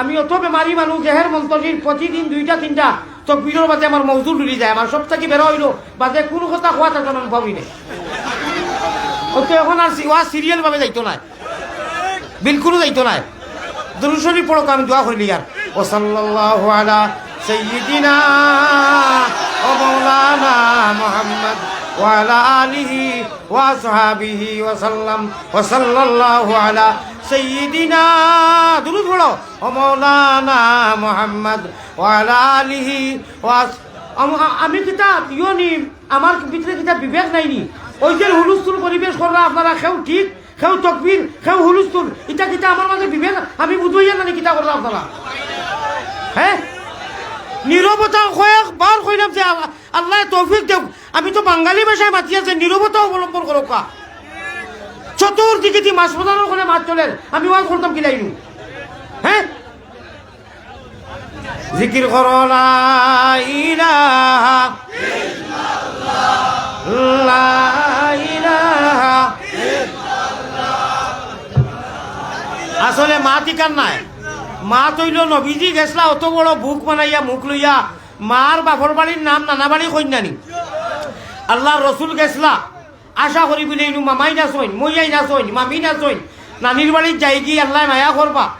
আমি অত বেমারি মানুষ দেহের মন্তজির প্রতিদিন দুইটা, তিনটা তকবিরের বাদে আমার মজদুর ডুলি যায় আমার সব থেকে বেরো হইল বাদে কোনো কথা খোয়া থাকে না ভাবি নেই। অত এখন আর ওয়া সিরিয়াল ভাবে যাইতো না বিলকুল যাইতো না দুরুশরী পড়ক আমি দোয়া করিলি আর ও সাল্লাল্লাহু আলা সাইয়্যিদিনা ও মাওলানা মুহাম্মদ। وعلى آله وأصحابه وسلم وصلى الله على سيدنا درود পড়ো ও মাওলানা মুহাম্মদ وعلى آله وأص- আম- আমি কিতাব ইয়নি আমার ভিতরে কিতাব বিবেক নাইনি ওই যে হুলুস্থুল পরিবেশ কররা আপনারা খেউ ঠিক খেউ তকবির খেউ হুলুস্থুল এটা কিতা আমার মাঝে বিবেক আমি বুঝবইয়া না কিতা কররা আপনারা হ্যাঁ নিরবতা কয়েক বার কইলাম যে আ- আল্লাহ তৌফিক দেব। আমি তো বাঙালি ভাষায় মাতি আছে, নিরবতা অবলম্বন করো কা চতুর্দিকে দি মাছ প্রদানের করে মাছ চলেন আমি ওয়াজ করতাম কি লাইনু? হ্যাঁ? জিকির করো আসলে মা টিকার নাই। মা তৈল নবীজি গেছলা, অত বড় বুক বানাইয়া, মুখ লইয়া। মার বাপর বাড়ির নাম নানা বাড়ি কন্যানি। আল্লাহ রসুল গেছলা। আশা করি বলে মামাই না মই মইয়াই না চইন, মামি না চইন। নানির বাড়ির যাই গিয়ে আল্লাহ মায়া করবা।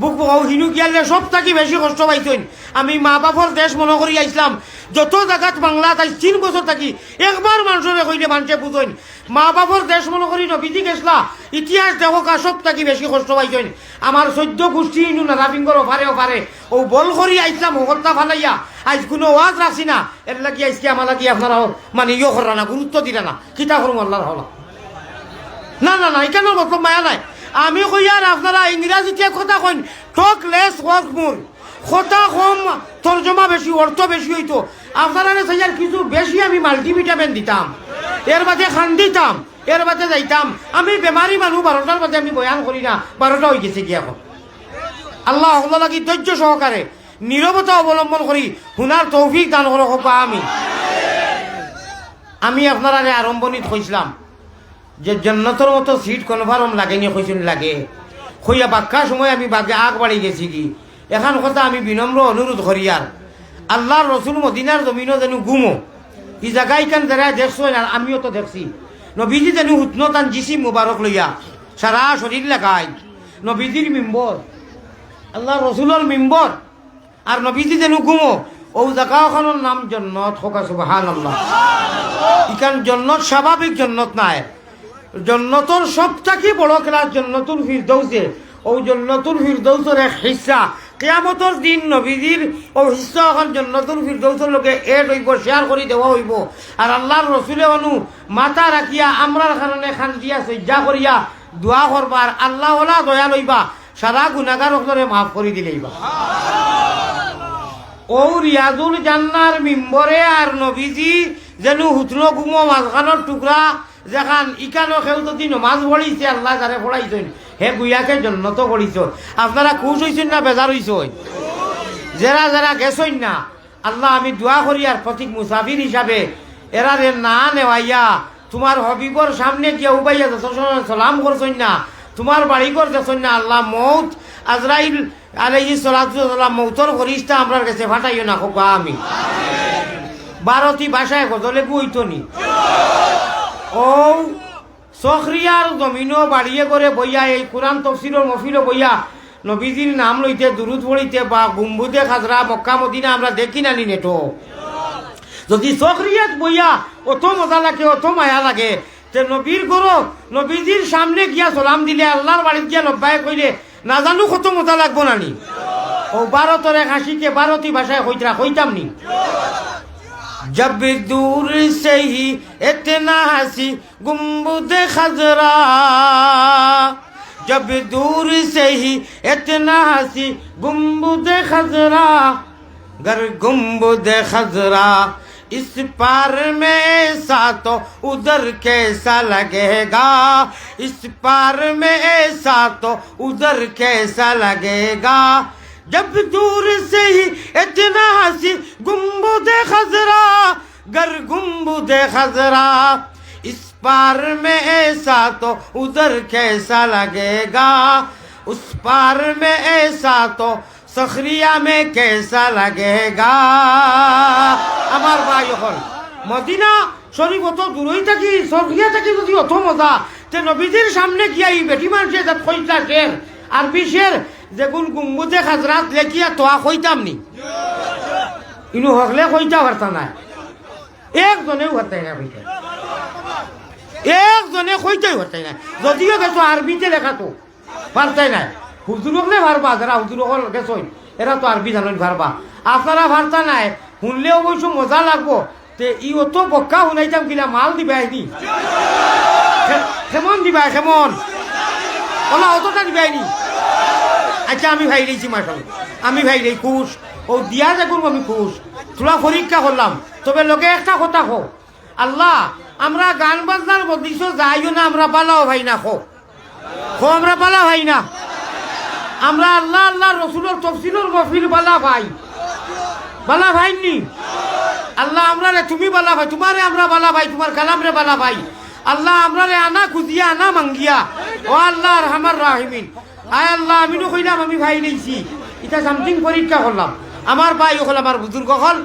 বুক বউ হিনু গিয়ালে সব থাকি বেশি কষ্ট পাইছেন। আমি মা বাপর দেশ মনে করি আইসলাম যত জায়গাত বাংলা তাই তিন বছর থাকি একবার মানুষের কইলে মানুষে বুঝইন মা বাপর দেশ মনে করি নবীজি গেছলা। ইতিহাস দেখা সব থাকি বেশি কষ্ট পাইছেন। আমার সদ্য গোষ্ঠী ইনু নারাবিঙ্গর ওপারে ওপারে ও বল করি আইসলাম হকর্তা ফালাইয়া। আজ কোনো ওয়াজ রাখছি না। এর লাগি আজকে আমার লাগি আপনারা মানে ইয়ে করা না গুরুত্ব দিলা না। কিতা করুম আল্লাহর হলা না না না এখানে মতলব মায়া নাই। আমি কই আর আপনারা ইংরাজিতে কথা কইন? টক লেস ওয়ার্ক মোর কথা কম, তর্জমা বেশি, অর্থ বেশি হইতো। আপনারা চাইয়ার কিছু বেশি আমি মাল্টিভিটামিন দিতাম। এর বাদে খান দিতাম। এর বাদে যাইতাম। আমি বেমারি মানুষ বারোটার বাদে আমি বয়ান করি না। বারোটা হয়ে গেছে কি এখন আল্লাহ হল লাগি ধৈর্য সহকারে নীরবতা অবলম্বন করি হুনার তৌফিক দান করো আমি আমি আপনারা আরম্ভণিত কইছিলাম যে জন্নতর মতো সিট কনফার্ম লাগেনি, কইছেন লাগে। কইয়া বাক্কা সময় আমি বাগে আগ বাড়ি গেছি কি? এখন কথা আমি বিনম্র অনুরোধ করি আর। আল্লাহর রসুল মদিনার জমিনও যেন গুমো, ই জায়গায় কান যারা দেখছ আর আমিও তো দেখছি। নবীজি যেন হুতনতান জিসি মুবারক লইয়া সারা শরীর লাগাই নবীজির মিম্বর আল্লাহ রসুলের মিম্বর আর নবীজি যেন গুমো ও জায়গাখনের নাম জন্নত হোকা সুবাহান আল্লাহ ইখান জন্নত স্বাভাবিক জন্নত নাই। জন্নতর সবথেকে বড় ক্লাস জন্নতুল ফিরদৌসে ও জন্নতুল ফিরদৌসের এক হিস্সা কেয়ামতর দিন নবীজির ও হিস্সা এখন জন্নতুল ফিরদৌসের লোকে এড হইব শেয়ার করে দেওয়া হইব। আর আল্লাহর রসুলে অনু মাথা রাখিয়া, আমরার কারণে খান দিয়া সজ্জা করিয়া দোয়া করবার আল্লাহ ওলা দয়া লইবা। সারা গুণাগার অক্ষরে মাফ করে দিলেইবা ও রিয়াজুল জান্নার মিম্বরে আর নবীজি যেন হুতনো গুমো মাঝখানোর টুকরা যেখান ইকানো কেউ যদি নমাজ পড়িছে আল্লাহ যারে পড়াইছেন হে গুইয়াকে জন্নত করিছ আপনারা খুশ হইছেন না বেজার হইছেন? যারা যারা গেছইন না? আল্লাহ, আমি দোয়া করি আর প্রতীক মুসাফির হিসাবে এরা রে না নেওয়াইয়া, তোমার হবিবর সামনে গিয়া উবাইয়া সালাম করছইন না, তোমার বাড়ি কর দেখছইন না, আল্লাহ মৌত আজরাইল আলাইহি সালাম মৌতর করিসটা আমরার কাছে ফাটাইও না খোকা আমি বারোটি ভাষায় গজলে বইতো নি ও সখরিয়ার জমিনও বাড়িয়ে করে বইয়া, এই কোরআন তফসিলর মফিলও বইয়া। নবীজির নাম লইতে, দুরুদ পড়িতে বা গুম্বুদে খাজরা, মক্কা, মদিনা আমরা দেখি না নি নেটো। যদি সখরিয়াত বইয়া অত মজা লাগে, অত মায়া লাগে, তে নবীর করো নবীজির সামনে গিয়া সালাম দিলে, আল্লাহর বাড়িতে গিয়া নব্বাই কইলে, না জানো কত মজা লাগবো না নি? ও ভারতের এক হাসিকে ভারতী ভাষায় হইতরা হইতাম নি? जब दूर से ही इतना हंसी गुम्बुद खजरा जब दूर से ही इतना हंसी गुम्बुद खजरा गर गुम्बुद खजरा इस पार में ऐसा तो उधर कैसा लगेगा इस पार में ऐसा तो उधर कैसा लगेगा जब दूर से ही इतना हंसी गुम्बुद खजरा गर गुम्बुद खजरा इस पार में ऐसा तो उधर कैसा लगेगा उस पार में ऐसा तो सखरिया में कैसा लगेगा আমার ভাই হল মদিনা শরীফ অত দূরই থাকি সরকিয়া থাকি যদি অত মজা তে নবীজির সামনে গিয়া এই বেটি মানুষে যা কইতা শের আরবি শের যেগুন গুম্বুজে খাজরাত লেখিয়া তোয়া কইতাম নি। ইনু হকলে কইতা পারতা না একজনেও হতাই না একজনে কইতেই হতাই না যদিও গেছো আরবিতে লেখা তো পারতাই নাই। হুজুর হকলে পারবা যারা হুজুর হকল গেছই এরা তো আরবি জানেন পারবা আপনারা পারতা নাই, শুনলে অবশ্য মজা লাগবো। তে ই অত বক্কা শুনাইতাম কিনা মাল দিবা আইনি কেমন দিবা কেমন ওলা অতটা দিবা আইনি আচ্ছা আমি ভাই দিয়েছি মাসাল আমি ভাই দেই খুশ। ও দিয়া যে করব, আমি খুশ। তোরা পরীক্ষা করলাম। তবে লোকে একটা কথা খো আল্লাহ, আমরা গান বাজনার বদিস যাইও না, আমরা পালাও ভাই না খো খো আমরা পালা ভাই না। আমরা আল্লাহ আল্লাহ, রসুলের তফসিলের মফিল বালা ভাই। বালা ভাই নি? আল্লাহ আমরা রে তুমি বালা ভাই, তোমারে আমরা বালা ভাই, তোমার কালাম রে বালা ভাই। আল্লাহ আমরা রে আনা খুঁজিয়া, আনা মাঙ্গিয়া। ও আল্লাহ রহমান রাহিমিন। আয় আল্লাহ আমি তো কইলাম, আমি ভাই নিয়েছি। এটা সামথিং পরীক্ষা করলাম। আমার ভাই হল আমার বুজুর্গ হল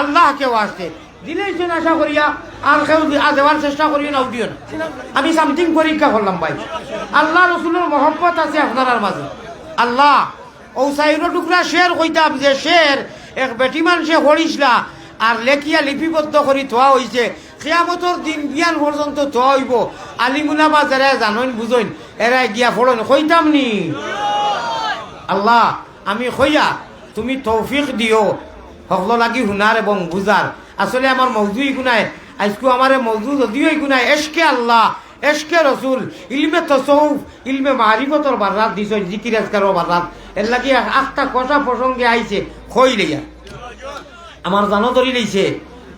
আল্লাহ কেউ আসছে দিলেইছেন আশা করিয়া আর কেউ দেওয়ার চেষ্টা করিও না, উঠিও না। আমি সামথিং পরীক্ষা করলাম ভাই। আল্লাহ রসুলের মহব্বত আছে আপনার মাঝে। আল্লাহ ও সাইরো টুকরা শের কইতাম যে, শের, এক বেটি মানুষে হরিসলা আর লেখিয়া লিপিবদ্ধ করি থোয়া হইছে। কেয়ামতর দিন বিয়ান পর্যন্ত থোয়া হইব। আলিমুনা বা যারা জানইন, বুঝইন এরা গিয়া ফলন কইতাম নি? আল্লাহ, আমি কইয়া, তুমি তৌফিক দিও। সকল লাগি শুনার এবং বুঝার আসলে আমার মৌজুই গুনায় আজকু আমার মৌজু যদিও গুনায় এসকে আল্লাহ এসকে রসুল ইলমে তসৌফ ইলমে মারিফতর বারাত দিছ জিকির আজকারও বারাত এর লাগি আটটা কথা প্রসঙ্গে আইছে খই লইয়া আমার জানো ধরি লইছে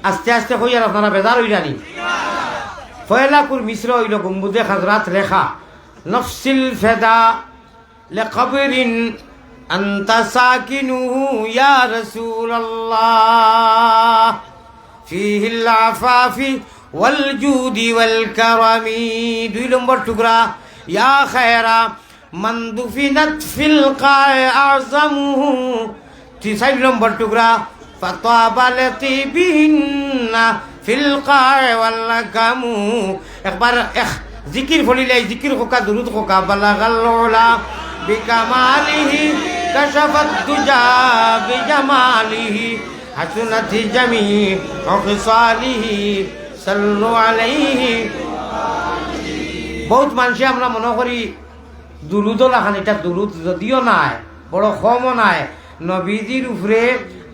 আস্তে আস্তে কই আর আপনারা বেজার হইলানি। ফয়লাকুর মিশ্র হইল গম্বুদে খাজরাত রেখা নফসিল ফেদা لقبر أنت ساكنه يا رسول الله فيه العفاف والجود والكرم দুই নম্বর টুকরা يا خير من دفنت في القاع أعظمه চার নম্বর টুকরা فطاب لطيبهن في القاع واللكم একবার এখ জিকির ফলিলে জিকির খোকা দুরুদ খোকা বালাগাল উলা বিকামালিহি, কাশাফাত দুজা, বিজামালিহি, হাসুনাত জামি সাল্লু আলাইহি। বহুত মানুষে আমরা মনে করি দুরুদও লাখান, এটা দুরুদ যদিও নাই, বড় কমও নাই। নবীজির উপরে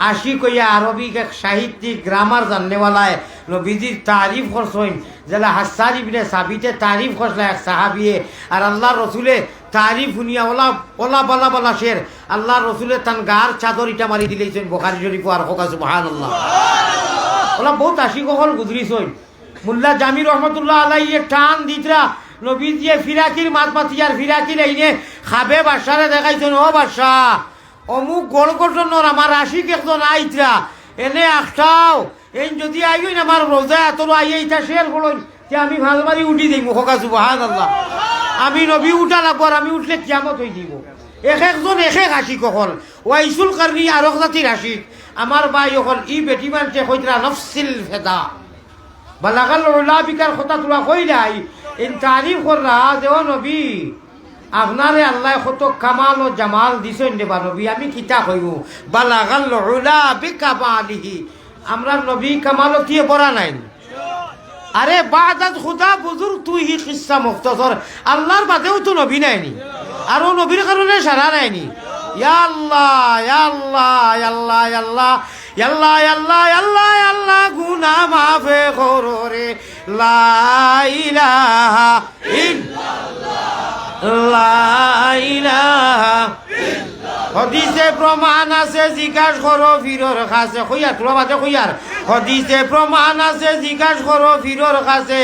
আশি কইয়া আরবিক এক সাহিত্যিক গ্রামার জাননেওয়ালায় নবীজির তারিফ করছেন। যেলা হাসার ইবনে সাবিতে তারিফ করছিল এক সাহাবিয়ে। আর আল্লাহ রসুলে তারিফ শুনিয়া ওলা ওলা বলা বলা শের। আল্লাহ রসুলে তান গার চাদর ইটা মারি দিলেছেন বোখারি শরীফ আর হোকা সুবহান আল্লাহ ওলা বহুত আশি কহল গুজরিছই মুল্লা জামির রহমতুল্লাহ আলাই ইয়ে টান দিতরা নবী দিয়ে ফিরাকির মাত মাতিয়ার ফিরাকির এইনে খাবে বাসারে দেখাইছেন, ও বাসা অমুক গড় গঠনের আমার আশিক একজন আইতরা। এনে আখটাও এই যদি আইন আমার রোজা এত আই এইটা শেয়ার করুন যে আমি ভালবারি উঠি দিই মুখকা সুবাহান আল্লাহ আমি নবী উঠা লাগবো আর আমি উঠলে কিয়ামত হয়ে দিব এক একজন এক এক আশিক অকল। ওয়াইসুল কারণী আরক জাতির আশিক। আমার বাই অকল, ই বেটি মানছে কইতরা নফসিল ফেদা। বালাগাল ওলা বিকার কথা তোলা কইলাই ইন তারিফ কররা দেও নবী আপনারে আল্লাহ কত কামাল ও জামাল দিছেন দেবা নবী, আমি কিতা কইব বালাগাল ওলা বিকামালিহি আমরা নবী কামাল দিয়ে পড়া নাই। আরে বাদাত খুদা বুজুর তুই হি কিসা মুক্তসর। আল্লাহর বাদেও তো নবী নাইনি। আর ও নবীর কারণে সারা নাইনি। আল্লাহ আল্লাহ আল্লাহ আল্লাহ আল্লাহ আল্লাহ আল্লাহ আল্লাহ গুনাহ মাফে করো রে। লা ইল্লাল্লাহ। হদিসে প্রমাণ আছে, জিজ্ঞাস করো ফিরর কাছে। কইয়ার তোর বাদে কইয়ার। হদিসে প্রমাণ আছে, জিজ্ঞাস করো ফিরর কাছে।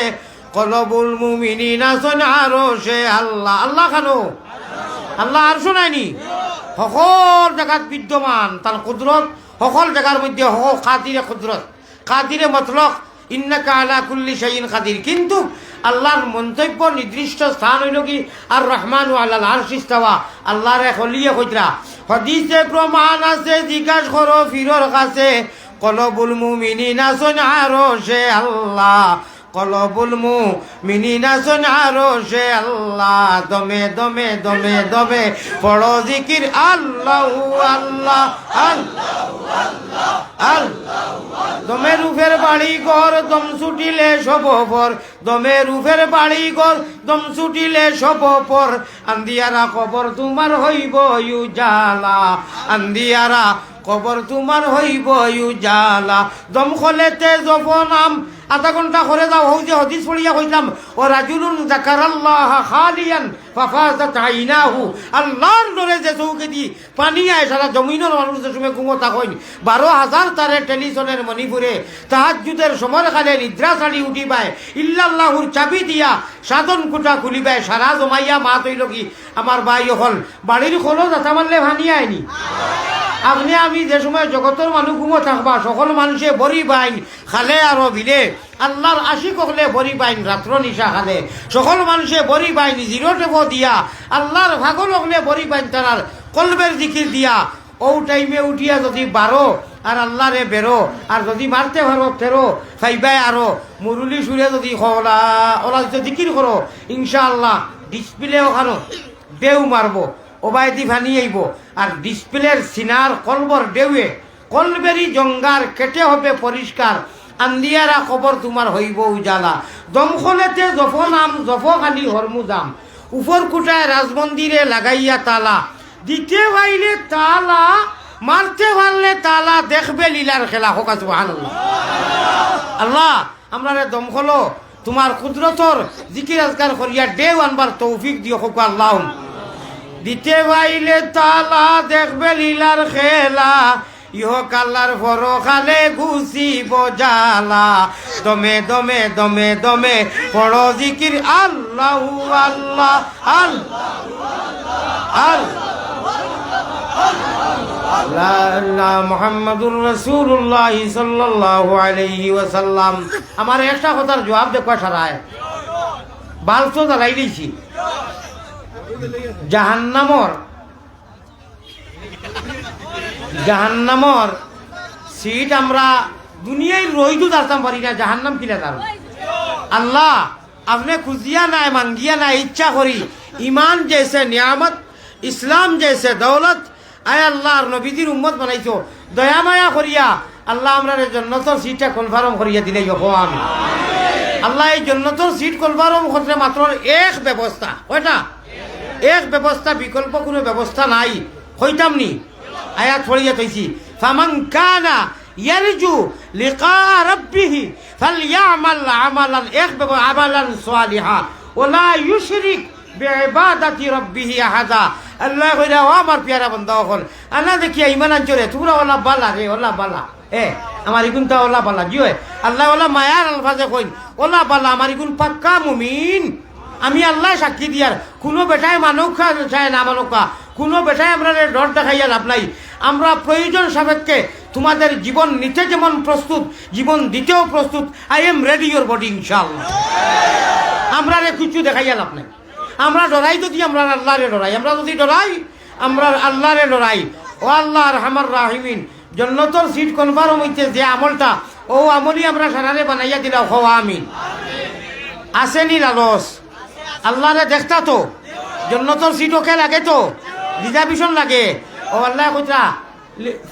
কলবুল মুমিনি নাচন আরও সে আল্লাহ। আল্লাহ খানো আল্লাহ আর শোনায়নি? সকল জায়গাত বিদ্যমান। তার কুদরত, সকল জায়গার মধ্যে খাতিরে কুদরত। খাতিরে মতলক, ইন্নাকা আলা কুল্লি শাইইন খাদির। কিন্তু আল্লাহর মন্তব্য নির্দিষ্ট স্থান হইল কি? আর রহমান আল্লাহ আল্লাহর এক হলিয়ে কইতরা। হদিসে প্রমাণ আছে, জিজ্ঞাসা করো ফিরর কাছে। কলবুল মুমিনিনা না আল্লাহ। কলবুল মু মিনিনা সোনারো সে আল্লাহ। দমে দমে দমে দমে। পড়ো জিকির, আল্লাহ আল্লাহ আল্লাহ দমে রুফের বাড়ি ঘর, দম ছুটিলে সবপর দমে রুফের বাড়ি ঘর, দম ছুটিলে সবপর আন্দিয়ারা, কবর তোমার হইব জালা আন্দিয়ারা, কবর তোমার হইব জালা দম খলেতে জফনাম আধা ঘণ্টা করে যাও হৌ যে হদিস পড়িয়া কইলাম ও রাজুলুন জাকারাল্লাহ খালিয়ান। ফাফাজাত আইনাহু আল্লাহর ডরে যে চৌকে দি পানি আয় সারা জমিনের মানুষ যে সময় ঘুমতা কইন বারো হাজার তারে টেলিশনের মণিপুরে তাহাজুদের সময় খালে নিদ্রা ছাড়ি উঠিবায় ইল্লাল্লাহুর চাবি দিয়া সাধন কুটা খুলিবায় সারা জমাইয়া মা তৈল কি আমার বাই হল। বাড়ির খোলো যাতা মারলে ভানিয়ে আইনি। আপনি আমি যে সময় জগতের মানুষ ঘুমো থাকবা সকল মানুষে বরি বাইন খালে আর বিলে। আল্লাহর আশিক হলে বরি বাইন, রাত্র নিশা খালে সকল মানুষে বরি বাইন, জিরো টেপ দিয়া। আল্লাহর ভাগল হলে বরি বাইন তার কলবের জিকির দিয়া। ও টাইমে উঠিয়া যদি বারো, আর আল্লাহরে বেরো, আর যদি মারতে পারো তেরো ফাইবাই আরও। মুরুলি সুরে যদি ওলা ওলা যদি জিকির করো, ইনশাআল্লাহ ডিসপ্লে ওখানো বেউ মারবো, ওবায়দি ভানি আইব। আর ডিসপ্লের সিনার কলবর ডেউয়ে কলবেরি জঙ্গার কেটে হবে পরিষ্কার। আন্দিয়ারা খবর তোমার হইব উজালা। দমখলেতে জফ নাম, জফ খালি হরমুজাম উপর কুটায় রাজমন্দিরে লাগাইয়া তালা। দিতে পাইলে তালা মারতে পারলে তালা দেখবে লীলার খেলা হোক আছে আল্লাহ আমরা দমখলো তোমার কুদরতর জিকির আজকার করিয়া ডেউ আনবার তৌফিক দিও হোক আল্লাহ দিতে পাইলে তালা দেখবে লীলার খেলা ইহ কালার ফরখালে ঘুষি বজালা দমে দমে দমে দমে পড়ো জিকির। আল্লাহ আল্লাহ আল্লাহ ওয়াসাল্লাম। আমার একটা কথার জবাব দেখবা সারায় বালতো জ্বালাই দিয়েছি জাহান্নামর জাহান্নামর সিট আমরা দুনিয়ায় রইদু দাঁড়তাম পারি না, জাহান্নাম কিনা তার আল্লাহ, আপনি খুঁজিয়া নাই মাঙ্গিয়া নাই, ইচ্ছা করি ইমান জেসে, নিয়ামত, ইসলাম জেসে, দৌলত, আয় আল্লাহর নবীজির উম্মত বানাইছো। দয়া মায়া করিয়া আল্লাহ আমরা জন্নতর সিটটা কনফার্ম করিয়া দিলে আমি আল্লাহ এই জন্নতর সিট কনফার্ম করতে মাত্র এক ব্যবস্থা ওইটা এক ব্যবস্থা, বিকল্প কোনো ব্যবস্থা নাই। হইতাম নি? আয়াত ফড়িয়া তৈছি ফামান কানা ইয়ারজু লিকা রাব্বিহি ফালইয়ামাল আমালান এক আমালান সালিহা ওলা ইউশরিক বিইবাদাতি রাব্বিহি আহাদা। আল্লাহ কইরা, ও আমার পিয়ারা বান্দা হল আনা দেখিয়া ইমান আনচরে তোমরা ওলা বালা রে, ওলা বালা। এ, আমার ইগুনটা ওলা বালা জিও আল্লাহ ওলা মায়ার আলফাজে কইন, ওলা বালা, আমার ইগুন পাক্কা মুমিন। আমি আল্লাহ সাক্ষী দিয়ার, কোনো বেটায় মানুষ চায় না মানুকা কোনো বেটায় আমরা ডর দেখাইয়া লাভ নাই। আমরা প্রয়োজন সাপেক্ষে তোমাদের জীবন নিতে যেমন প্রস্তুত, জীবন দিতেও প্রস্তুত I am ready your body ইনশাল্লাহ আমরা রে কিছু দেখাইয়া লাভ নাই। আমরা ডরাই যদি আমরা আল্লাহরে ডরাই আমরা যদি ডরাই আমরা আল্লাহরে ডরাই ও আল্লাহর হামার রাহিমিন, জন্নতর সিট কনফার্ম হইতে যে আমলটা, ও আমলই আমরা সারারে বানাইয়া দিলা হওয়া আমিন। আসেনি লালস? আল্লাহরে দেখতা তো? জন্নতর সিট ওকে লাগে তো? রিজার্ভেশন লাগে। ও আল্লাহ কইতা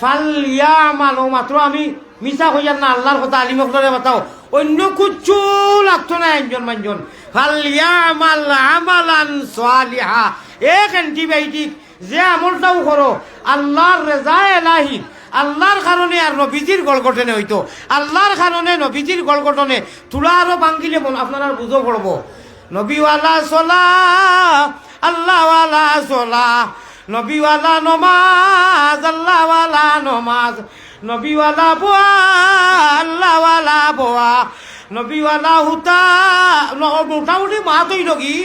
ফাল ইয়া আমাল ও মাত্র আমি মিশা হইয়ার না, আল্লাহর কথা আলিমক ধরে বাতাও অন্য কুচ্ছু লাগতো না একজন মানুষজন ফাল ইয়া আমাল আমালান সালিহা। এক অ্যান্টিবায়োটিক যে আমলটাও করো, আল্লাহর রেজা এলাহি। আল্লাহর কারণে আর নবীজির গড়গঠনে হইতো। আল্লাহর কারণে, নবীজির গড়গঠনে তুলা আরও ভাঙ্গিলে আপনার বুঝো পড়ব। নবীওয়ালা সোলা আল্লাহওয়ালা সোলা নবীওয়ালা নমাজ, আল্লাহওয়ালা নমাজ। নবীওয়ালা বোয়া, আল্লাহওয়ালা বোয়া। নবীওয়ালা হুতা মোটামুটি মাতই নগী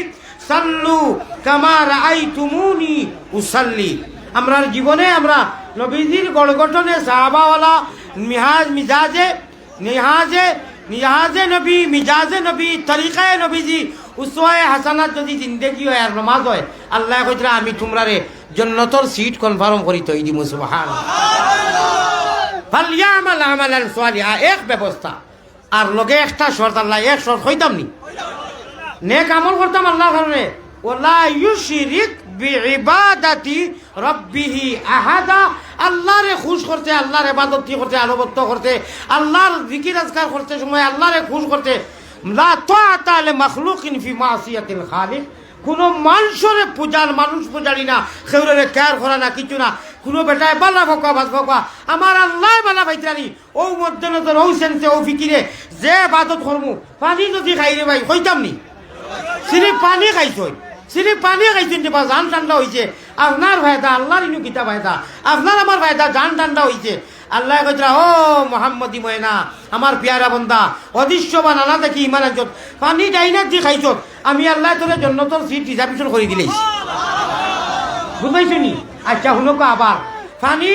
সাল্লু কামার আই তুমুনি উসাল্লি। আমরার জীবনে আমরা নবীজির গড়গঠনে সাহাবাওয়ালা মিহাজ, মিজাজে, নিহাজে নিহাজে নবী, মিজাজে নবী, তরিকায় নবীজি উসওয়ায়ে হাসানাত যদি জিন্দেগি হয় আর নমাজ হয়, আল্লাহ কইতরা, আমি তোমরারে জন্নতর সিট কনফার্ম করি তৈ দিমু সুবহান ফালিয়ামাল আমালান সালিহা, এক ব্যবস্থা। আর লগে একটা শর্ত, আল্লাহ, এক শর্ত হইতাম নি? নেক আমল করতাম আল্লাহর কারণে ওলা ইউশরিক বিইবাদাতি রাব্বিহি আহাদা। আল্লাহরে খুশ করতে, আল্লাহর ইবাদত করতে, আনুগত্য করতে, আল্লাহর জিকির আজকার করতে সময়, আল্লাহরে খুশ করতে কোনো মানুষরে পূজার মানুষ পূজারি না সেউরে কেয়ার করা না, কিছু না। কোনো বেটায় বালা ফকা ভাত ফকা আমার আল্লাহ বালা ভাইতানি ও মধ্যে নজর ও সেন্সে ও ফিকিরে যে বাদত করমু, পানি যদি খাই রে ভাই হইতাম নি সিরি পানি খাইছই। সিরি পানি খাইছেন যে বা জান ঠান্ডা হয়েছে আপনার ভাইদা, আল্লাহর ইনু কিতা ভাইদা। আপনার আমার ভাইদা জান ঠান্ডা হয়েছে আল্লাহ কইতরা ও মোহাম্মদি ময়না আমার পিয়ারা বন্দা অদৃশ্য বা নানা দেখি ইমান আজত পানি ডাইনার যে খাইছত আমি আল্লাহ তোরে জন্নতর সিট রিজার্ভেশন করে দিলেছি বুঝাইছো নি আচ্ছা শুনক আবার। পানি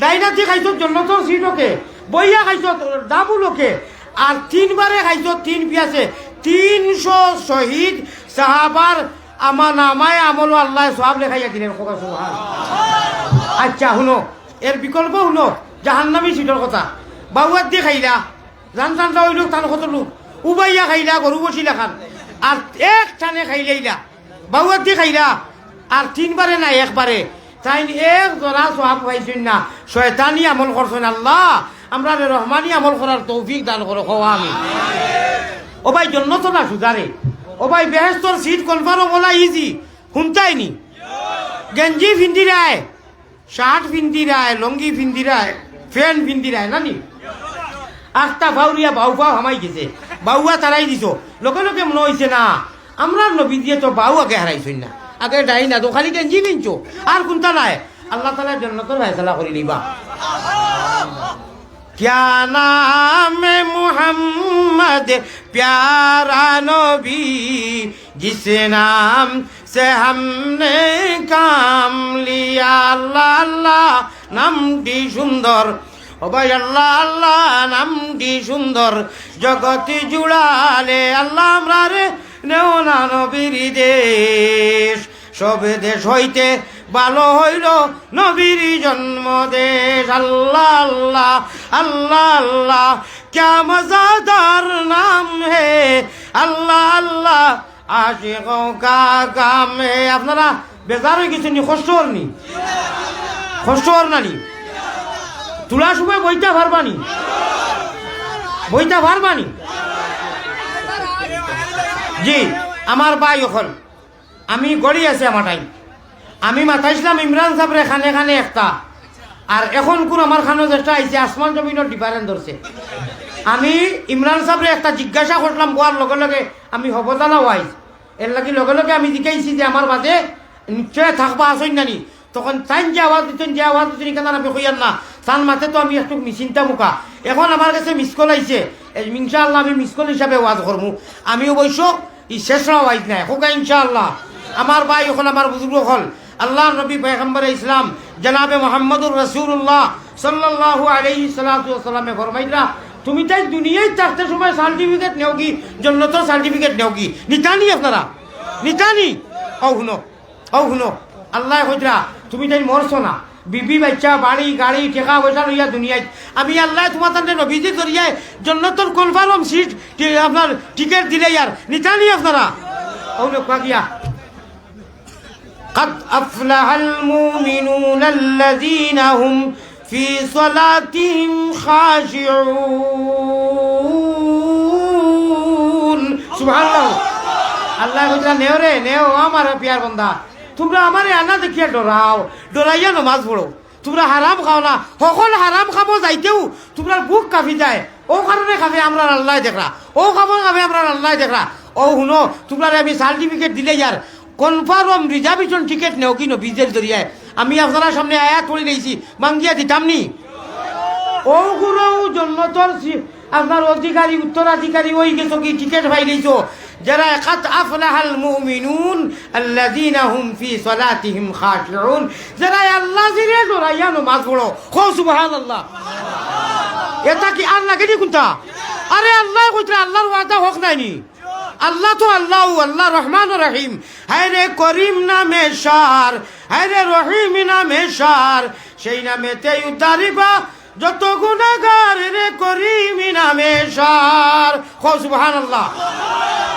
ডাইনার যে খাইছত জন্নতর সিট ওকে বইয়া খাইছত ডাবুল ওকে আর তিনবারে খাইছত তিন পিয়াছে তিনশো শহীদ সাহাবার আমার নামায় আমল আল্লাহ সব লেখাইয়া দিলেন আচ্ছা শুনো এর বিকল্প শুনো জাহান্নামি সিটর কথা। বাউয়ার দিয়ে খাইলা। জান টানটা ওই লোক টান কত উবাইয়া খাইলা গরু বসিলা খান। আর এক টানে খাইলাইলা বাউয়ার দিয়ে খাইলা। আর তিনবারে না একবারে তাই এক জোড়া সহাব পাইছেন না। শয়তানি আমল করছেন আল্লাহ। আমরা রহমানি আমল করার তৌফিক দান করো হওয়া আমি। ও ভাই জন্য তো না সুদারে ও ভাই বেহেস্তর সিট কনফার্ম বলা ইজি। শুনতাইনি গেঞ্জি ফিন্দি রায় শার্ট ফিন্দি রায় লঙ্গি ফিন্দি রায় ফ্যান ফিন্দি রায় নানি আখটা ভাউরিয়া বাউ বাউ হামাই গেছে বাউয়া তারাই দিছ লোকে লোকে মনে হয়েছে না আমরা নবী দিয়ে তো বাউ আগে হারাইছই না আগে ডাই না তো খালি গেঞ্জি কিনছো আর কোনটা নাই আল্লাহ তালা জন্নতর ফেসলা করে নিবা क्या नाम है मोहम्मद प्यारा नबी जिस नाम से हमने काम लिया अल्लाह अल्लाह নামটি সুন্দর ও ভাই আল্লাহ আল্লাহ নামটি সুন্দর জগতি জুড়ালে আল্লাহ আমরা রে নেও না নবীর দেশ সব দেশ হইতে ভালো হইল নবীর জন্ম দেশ আল্লাহ আল্লাহ আল্লাহ আল্লাহ ক্যা মজাদার নাম হে আল্লাহ আল্লাহ গামে আপনারা বেজার হয়ে গেছেন খসর নি? খসর নানি তোলা সময় বইটা পারবানি বইটা পারবানি জি, আমার ভাই ওখান আমি গড়ি আছে আমার টাইম আমি মাতাইছিলাম ইমরান সাবরে খানে খানে একটা। আর এখন কোন আমার খানো চেষ্টা আইছে, আসমান জমিনের ডিফারেন্ট ধরছে আমি ইমরান সাবরে একটা জিজ্ঞাসা করলাম কোয়ার লগে লগে আমি হবদানা ওয়াইজ এর লাগি লগে লগে আমি জিজ্ঞাসি যে আমার বাদে নিশ্চয় থাকবা আসইন নানি তখন চান যে আওয়াজ দিতেন, যে আওয়াজ দিতেন কেন আমি কইয়ার না। তার মাথে তো আমি একটু মিচিন্তা মুখা। এখন আমার কাছে মিস কল আইছে ইনশাআল্লাহ আমি মিস কল হিসাবে ওয়াজ করব আমি অবশ্য ই শেষ ওয়াইজ নাই। হোকা ইনশাআল্লাহ। আমার ভাই হল আমার বুজুর্গ হল। আল্লাহ নবী পয়গম্বর ইসলাম জনাবে মোহাম্মদুর রসুল্লাহ সাল্লাতু ওয়াসাল্লামে ফরমাইলা তুমি তাই দুনিয়ায় চারটে সময় সার্টিফিকেট নেও কি জন্নত সার্টিফিকেট নেও কি নিতানি আপনারা নিতানি ও শুনো ও শুনো আল্লাহ কইরা তুমি তাই মরছো না বিবি বাচ্চা বাড়ি গাড়ি টেকা পয়সা লইয়া দুনিয়ায় আমি আল্লাহ তোমার তাদের নবীজি জরিয়ায় জন্নতর কনফার্ম সিট আপনার টিকিট দিলে ইয়ার নিতানি আপনারা ও লোক গিয়া قد أفلح المؤمنون الذين هم في صلاتهم خاشعون سبحان الله আল্লাহ কইরা নেও রে নেও আমার পিয়ার বন্দা তোমরা আমারে আনা দেখিয়া ডরাও ডরাইয়া নমাজ পড়ো তোমরা হারাম খাও না সকল হারাম খাবো যাইতেও তোমরা বুক কাফি যায় ও কারণে খাবে আমরা আল্লাহ দেখরা ও খাবো খাবে আমরা আল্লাহ দেখরা ও শুনো তোমরা আমি সার্টিফিকেট দিলে ইয়ার কনফার্ম রিজার্ভেশন টিকিট নেও কিনো বিজের জরিয়ায় আমি আপনার সামনে আয়াত পড়ে নিয়েছি। মাঙ্গিয়া দিতাম নি? ও সি- আপনার অধিকারী, উত্তরাধিকারী, ওই গেছো কি টিকিট যারা কাত আফলাহাল আল্লাহ পড়ো। এটা কি কোনটা আরে আল্লাহ কইছে আল্লাহর ওয়াদা হোক নাইনি আল্লাহ তো আল্লাহ আল্লাহ রহমান ও রহিম। হায় রে করিম নামে সার হায় রে রহিম নামে সার। সেই নামেতে উদ্ধারিবা যত গুণাগার রে করিম নামে সার। সুবহান আল্লাহ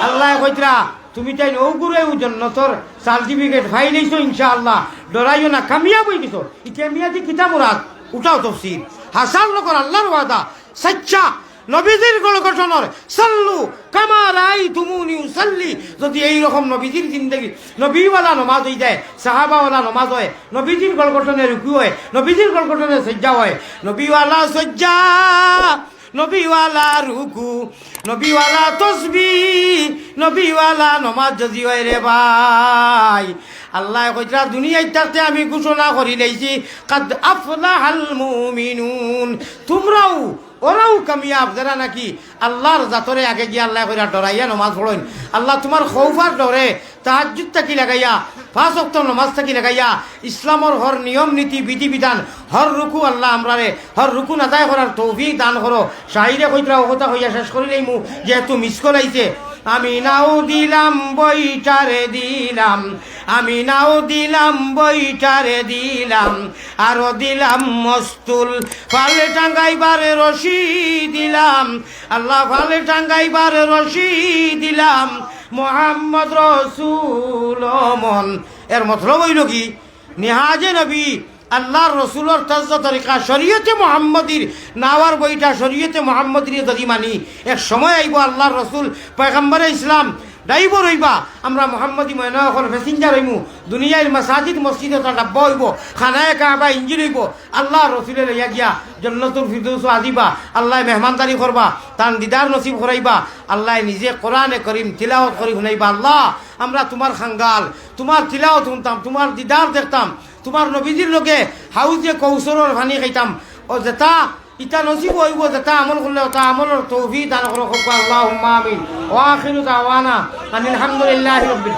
আল্লাহ কইতরা, তুমি তাই নৌগুরে জন্নতর সার্টিফিকেট ফাই লইছো ইনশাআল্লাহ। ডরাইও না, কামিয়াব হয়ে গেছো ইতিয়া মিয়াদি কিতাব মুরাদ। উঠাও তফসির হাসান লোকর আল্লাহর ওয়াদা। সচ্চা নবীজির গঠনের সাল্লু কামার আই তুমুনি সাল্লি যদি এই রকম নবীজির জিন্দগি, নবীওয়ালা নমাজ হয়ে যায়, সাহাবাওয়ালা নমাজ হয়, নবীজির গঠনের রুকু হয়, নবীজির গঠনের সজ্জা হয়, নবীওয়ালা সজ্জা। নবীওয়ালা রুকু, নবীওয়ালা তসবি, নবীওয়ালা নমাজ যদি হয় রে ভাই। আল্লাহ কইরা দুনিয়ায় থাকতে আমি ঘোষণা করি লাইছি, কাদ আফলাহাল মুমিনুন। তোমরাও, ওরাও কামিয়াব, যারা নাকি আল্লাহর জাতরে আগে গিয়ে আল্লাহ কইরা ডরাইয়া নমাজ পড়েন। আল্লাহ তোমার খৌফার ডরে তাহাজুদ থাকি লাগাইয়া পাঁচ অক্ট নমাজ থাকি লাগাইয়া ইসলামর হর নিয়ম নীতি, বিধি বিধান হর রুকু আল্লাহ আমরারে হর রুকু নাদায় করার তৌফিক দান করো শাহিরে কইতরা অকথা হইয়া শেষ করিলেই মু যেহেতু মিস করাইছে আমি নাও দিলাম বইটারে দিলাম। আমি নাও দিলাম বইটারে দিলাম। আরও দিলাম মস্তুল। ফালে টাঙ্গাইবারে রশি দিলাম। আল্লাহ ফালে টাঙ্গাইবারে রশি দিলাম। মোহাম্মদ রসুল মন এর মতলব হইল কি? নেহাজে নবী আল্লাহর রসুলর তজ্জ তরিকা শরীয়তে মোহাম্মদীর, নাওয়ার বইটা শরীয়তে মোহাম্মদীর যদি মানি, এক সময় আইব আল্লাহর রসুল, পয়গম্বরে ইসলাম ডাইব রইবা। আমরা মোহাম্মদী ময়নাখন প্যাসেঞ্জার হইমু। দুনিয়ার মাসাজিদ, মসজিদে তার ডাব্বা হইব। খানায় কাবা ইঞ্জিন হইব। আল্লাহ রসুলে লইয়া গিয়া জন্নতুল ফিরদৌস আজিবা আল্লাহ মেহমানদারি করবা। তার দিদার নসিব করাইবা। আল্লাহ নিজে কোরআনে করিম তিলাওয়াত করি শুনাইবা। আল্লাহ, আমরা তোমার খাঙ্গাল। তোমার তিলাওয়াত শুনতাম, তোমার দিদার দেখতাম। তোমার নবীজির লোকে হাউজে কৌশলের ভানি খাইতাম। ও যেটা ইটা নসিব হইব যেটা আমল করলে ওটা আমলের তৌফি দান করো আল্লাহ আমিন। ওয়া আখিরু দাওয়ানা আনিল হামদুলিল্লাহি রাব্বিল